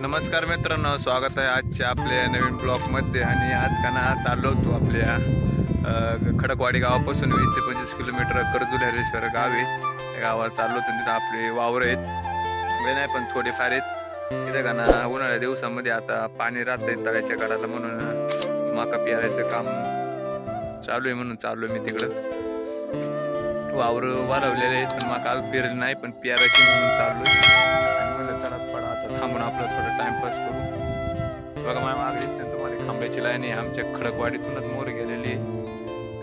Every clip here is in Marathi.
नमस्कार मित्रांनो स्वागत आहे आजच्या आपल्या नवीन ब्लॉकमध्ये आणि आज काना चाललो होतो आपल्या खडकवाडी गावापासून वीस ते पंचवीस किलोमीटर कर्जूल हरेश्वर गाव आहे. गावात चाललो होतो तिथं आपले वावर आहेत. नाही पण थोडेफार आहेत. तिथे का ना उन्हाळ्या दिवसामध्ये आता पाणी राहतंय तळ्याच्या घराला म्हणून माका पियारायचं काम चालू आहे म्हणून चाललो मी तिकडं. वावर वाढवलेले आहेत पण माका पेरले नाही पण पियारायची म्हणून चाललोय. आणि म्हणलं चला पडा. थांबून आपलं थोडं टाइमपास करू. बघा माझ्या मागे तुम्हाला खांब्याची लाईन आहे. आमच्या खडकवाडीतूनच मोर गेलेली आहे.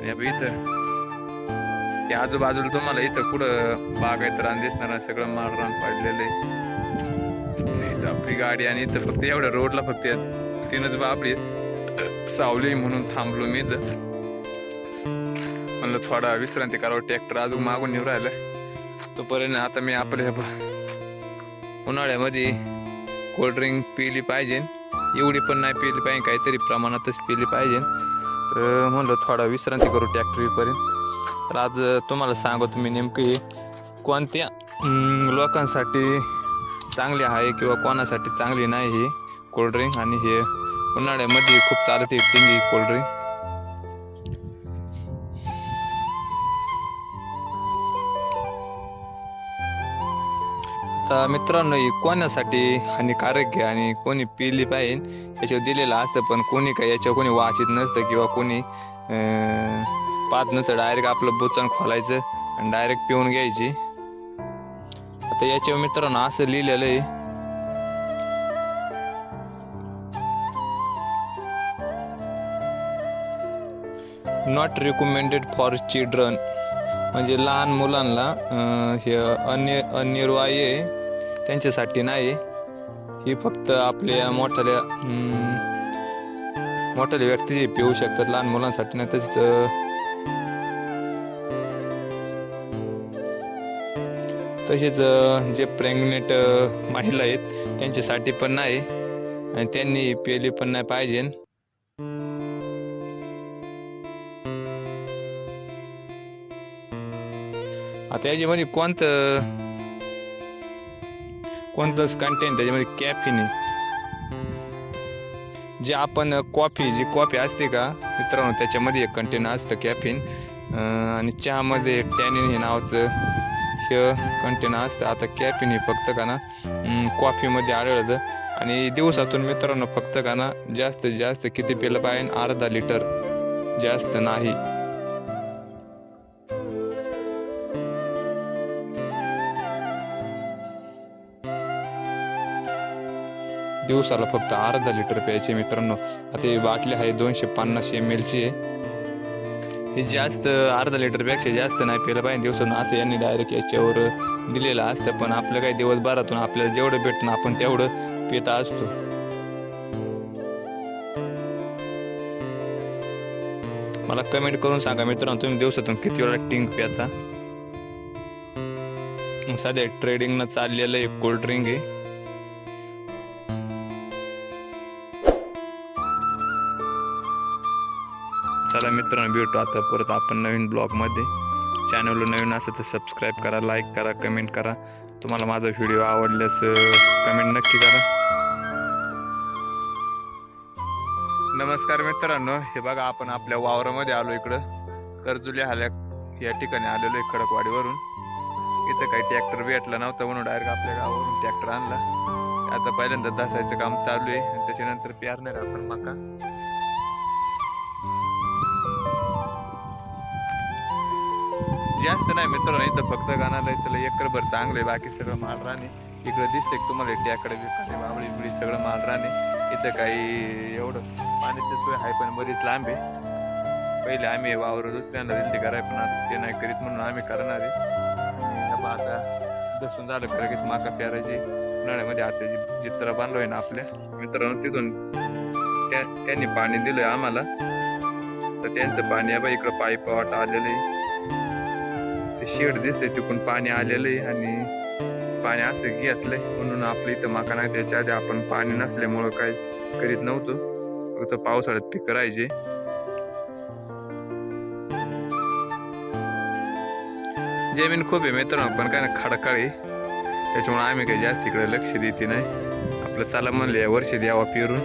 आणि इथं ते आजूबाजूला तुम्हाला इथं कुठं बाग आहे रान दिसणार आहे, सगळं माल रान पडलेलं आहे. इथं आपली गाडी आणि इथं फक्त एवढ्या रोडला फक्त तीनच बापडी सावली म्हणून थांबलो मी इथं. म्हणलं थोडा विश्रांती करावं. ट्रॅक्टर अजून मागून येऊ राहिलं. तोपर्यंत आता मी आपले उन्हाळ्यामध्ये कोल्ड्रिंक पिली पाहिजे. एवढी पण नाही पिली पाहिजे काहीतरी प्रमाणातच पिली पाहिजे. तर म्हणलं थोडा विश्रांती करू टॅक्टरीपर्यंत तर आज तुम्हाला सांगतो मी नेमकं हे कोणत्या लोकांसाठी चांगली आहे किंवा कोणासाठी चांगली नाही ही कोल्ड्रिंक आणि हे उन्हाळ्यामध्ये खूप चालते टिंगी कोल्ड्रिंक तर मित्रांनो ही कोणासाठी हानिकारक आहे आणि कोणी पिली पाहिजे याच्यावर दिलेलं असतं पण कोणी काय याच्यावर कोणी वाचित नसतं किंवा कोणी अं, पाहत नसतं. डायरेक्ट आपलं बुचण खोलायचं आणि डायरेक्ट पिऊन घ्यायची. आता याच्यावर मित्रांनो असं लिहिलेलं आहे. नॉट रिकमेंडेड फॉर चिल्ड्रन म्हणजे लहान मुलांना हे अन्य अनिर्वाय आहे त्यांच्यासाठी नाही. ही फक्त आपल्या मोठ्याल्या अं, मोठ्याल्या व्यक्ती जे पिऊ शकतात लहान मुलांसाठी नाही तसेच तसेच जे प्रेग्नेंट महिला आहेत त्यांच्यासाठी पण नाही. आणि त्यांनी पेली पण नाही पाहिजे. आता याच्यामध्ये कोणतं कोणतंच कंटेंट त्याच्यामध्ये कॅफिन आहे जे आपण कॉफी जी कॉफी असते का मित्रांनो त्याच्यामध्ये एक कंटेन असतं कॅफिन आणि चहामध्ये टॅनिन हे नावाचं हे कंटेन असतं. आता कॅफिन हे फक्त का ना कॉफीमध्ये आढळतं. आणि दिवसातून मित्रांनो फक्त का ना जास्तीत जास्त किती पिलं पाहिजे? अर्धा लिटर जास्त नाही. दिवसाला फक्त अर्धा लिटर प्यायचे मित्रांनो. आता ही बाटली आहे दोनशे पन्नास एम एलची आहे हे जास्त अर्धा लिटरपेक्षा जास्त नाही प्यायला पाहिजे. दिवसातून असं यांनी डायरेक्ट याच्यावर दिलेलं असतं. पण आपलं काही दिवसभरातून आपल्याला जेवढं भेटणं आपण तेवढं पित असतो. मला कमेंट करून सांगा मित्रांनो तुम्ही दिवसातून किती वेळा टिंक पिता सध्या ट्रेडिंगनं चाललेलं एक कोल्ड ड्रिंक आहे. चला मित्रांनो भेटू आता परत आपण नवीन ब्लॉगमध्ये. चॅनलला नवीन असेल तर सबस्क्राईब करा लाईक करा कमेंट करा. तुम्हाला माझा व्हिडिओ आवडल्यास कमेंट नक्की करा. नमस्कार मित्रांनो हे बघा आपण आपल्या वावरामध्ये आलो इकडं. कर्जुली हाल्या या ठिकाणी आलेलो आहे खडकवाडीवरून. इथं काही ट्रॅक्टर भेटला नव्हता म्हणून डायरेक्ट आपल्या गावावरून ट्रॅक्टर आणला. आता पहिल्यांदा दसायचं काम चालू आहे. आणि त्याच्यानंतर प्यारणार आपण मका. जास्त नाही मित्रांनो इथं फक्त गाणाला त्याला एकरभर चांगलं आहे बाकी सगळं माल राणे. इकडं दिसते तुम्हाला? त्याकडे बिकडे बाबळी बिबळी सगळं माल राणे. इथं काही एवढं पाण्याची सोय आहे पण बरीच लांब आहे. पहिले आम्ही वावर दुसऱ्यांना दिसते कराय पण ते नाही करीत म्हणून आम्ही करणार आहे. आता दसून झालं खरं की माका प्यारायची उन्हाळ्यामध्ये आता जी चित्र बांधलोय ना आपल्या मित्रांनो तिथून त्या त्यांनी पाणी दिलंय आम्हाला. तर त्यांचं पाणी आहे बा इकडं पाईप वाट आलेलं आहे. शेड दिसतंय तिकडून पाणी आलेलं आहे आणि पाणी असं घेतलंय. म्हणून आपलं इथं माका नाही त्याच्या आधी आपण पाणी नसल्यामुळं काही करीत नव्हतो. फक्त पावसाळ्यात पीक करायचे जमीन खूप आहे मित्रांनो पण काय ना खडकाळी त्याच्यामुळे आम्ही काही जास्त इकडे लक्ष देते नाही. आपलं चला म्हणलं या वर्षी द्यावा पेरून.